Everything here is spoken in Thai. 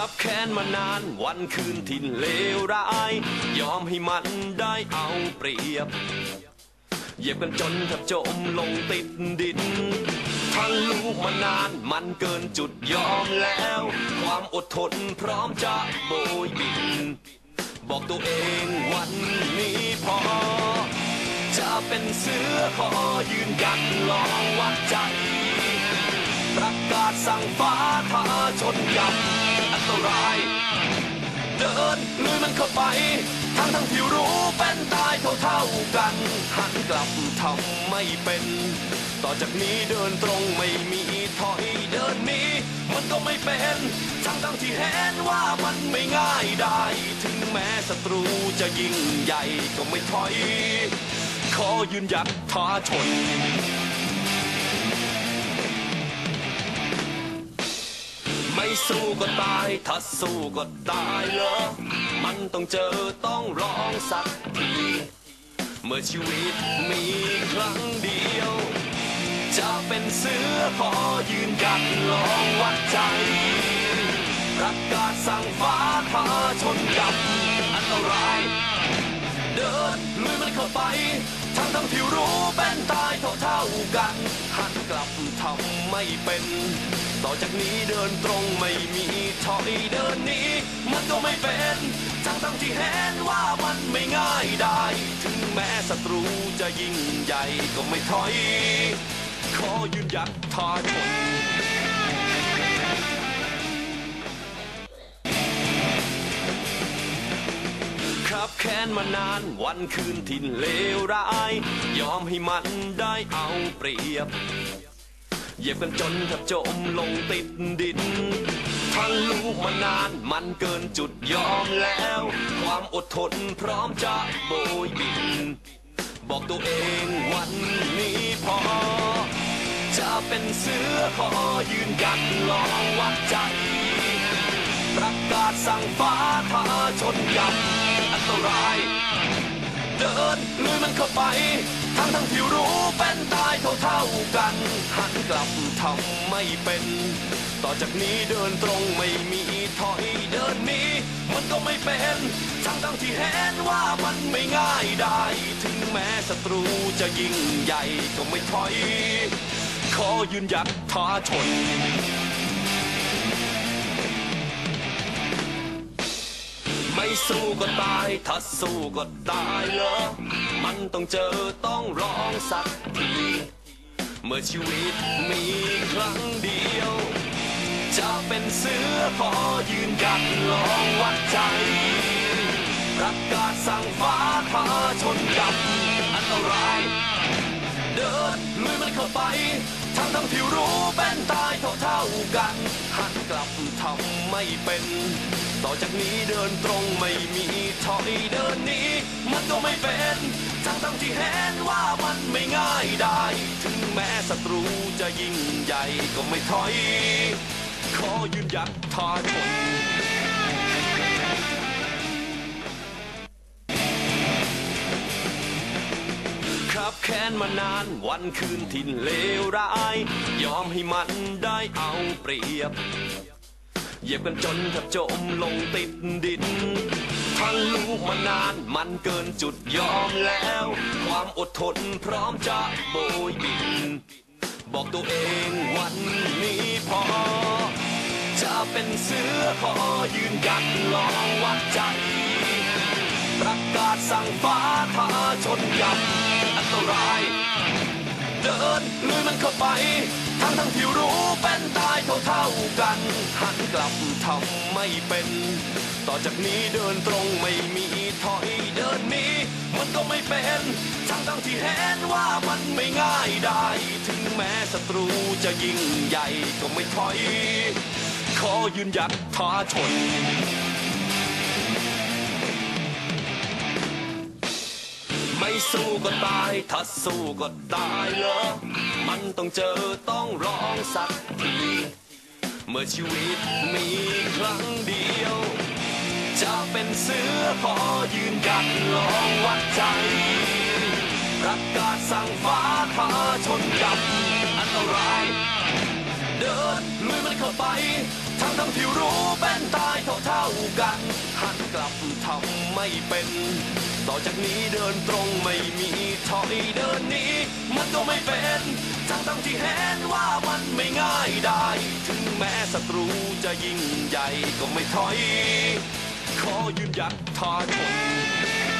รับแค้นมานานวันคืนที่นเลวร้าย ยอมให้มันได้เอาเปรียบ เหยียบกันจนแทบจมลงติดดินทันลูกมานานมันเกินจุดยอมแล้ว ความอดทนพร้อมจะโบยบิน บอกตัวเองวันนี้พอ จะเป็นเสือขอยืนกันลองวัดใจ ประกาศสั่งฟ้าท้าชนกับ อันตรเดินลุยมันเข้าไป ทั้งทั้งที่รู้เป็นตายเท่าเท่ากัน หันกลับทำไม่เป็น ต่อจากนี้เดินตรงไม่มีถอยเดินนี้มันก็ไม่เป็นทั้งทั้งที่เห็นว่ามันไม่ง่ายได้ ถึงแม้ศัตรูจะยิ่งใหญ่ก็ไม่ถอย ขอยืนหยัดท้าชน ไม่สู้ก็ตาย ถ้าสู้ก็ตายเหรอ มันต้องเจอต้องร้องสักที เมื่อชีวิตมีครั้งเดียว จะเป็นเสือขอยืนกันลองวัดใจ ประกาศสั่งฟ้าท้าชนกับอันตราย เดินลุยมันเข้าไปทั้งทั้งที่รู้เป็นตายเท่าเท่ากัน หันกลับทำไม่เป็น ต่อจากนี้เดินตรงไม่มีถอยเดินนี้ มันก็ไม่เป็นทั้งทั้งที่เห็นว่ามันไม่ง่ายได้ ถึงแม้ศัตรูจะยิ่งใหญ่ก็ไม่ถอย ขอยืนหยัดท้านครับแค้นมานานวันคืนที่เลวร้าย ยอมให้มันได้เอาเปรียบ เหยียบกันจนแทบจมลงติดดินทันลูกมานานมันเกินจุดยอมแล้ว ความอดทนพร้อมจะโบยบิน บอกตัวเองวันนี้พอ จะเป็นเสือขอยืนกันลองวัดใจ ประกาศสั่งฟ้าท้าชนกับอันตราย เดินลุยมันเข้าไป ทั้งทั้งที่รู้เป็นตายเท่าเท่ากัน หันกลับทำไม่เป็น ต่อจากนี้เดินตรงไม่มีถอยเดินนี้ มันก็ไม่เป็นทั้งทั้งที่เห็นว่ามันไม่ง่ายได้ ถึงแม้ศัตรูจะยิ่งใหญ่ก็ไม่ถอย ขอยืนหยัดท้าชนไม่สู้ก็ตาย ถ้าสู้ก็ตายเหรอ มันต้องเจอต้องร้องสักทีเมื่อชีวิตมีครั้งเดียว จะเป็นเสือขอยืนกันลองวัดใจ ประกาศสั่งฟ้าท้าชนกับอันตราย เดินลุยมันเข้าไปทั้งทั้งที่รู้เป็นตายเท่าเท่ากันหันกลับทำไม่เป็น ต่อจากนี้เดินตรงไม่มีถอยเดินหนี้มันก็ไม่เป็น ทั้งทั้งที่เห็นว่ามันไม่ง่ายได้ ถึงแม้ศัตรูจะยิ่งใหญ่ก็ไม่ถอย ขอยืนหยัดท้าชนครับแค้นมานานวันคืนที่เลวร้าย ยอมให้มันได้เอาเปรียบ เหยียบกันจนแทบจมลงติดดิน ทันลูกมานานมันเกินจุดยอมแล้ว ความอดทนพร้อมจะโบยบิน บอกตัวเองวันนี้พอ จะเป็นเสือขอยืนกันลองวัดใจ ประกาศสั่งฟ้าท้าชนกับอันตราย เดินลุยมันเข้าไป ทั้งทั้งที่รู้เป็นตายเท่าเท่ากัน กลับทำไม่เป็น ต่อจากนี้เดินตรงไม่มีถอยเดินนี้มันก็ไม่เป็นทั้งทั้งที่เห็นว่ามันไม่ง่ายได้ ถึงแม้ศัตรูจะยิ่งใหญ่ก็ไม่ถอย ขอยืนหยัดท้าชนไม่สู้ก็ตาย ถ้าสู้ก็ตายเหรอ มันต้องเจอต้องร้องสักที เมื่อชีวิตมีครั้งเดียว จะเป็นเสือพอยืนกัดลองวัดใจประกาศสั่งฟ้าท้าชนกับอันตราย เดินลุยมันเข้าไปทั้งทั้งที่รู้เป็นตายเท่าเท่ากัน หันกลับทำไม่เป็น ต่อจากนี้เดินตรงไม่มีถอยเดินนี้ มันก็ไม่เป็น ทั้งทั้งที่เห็นว่ามันไม่ง่ายได้ถึง ศัตรูจะยิ่งใหญ่ก็ไม่ถอย ขอยืนยัดทอทน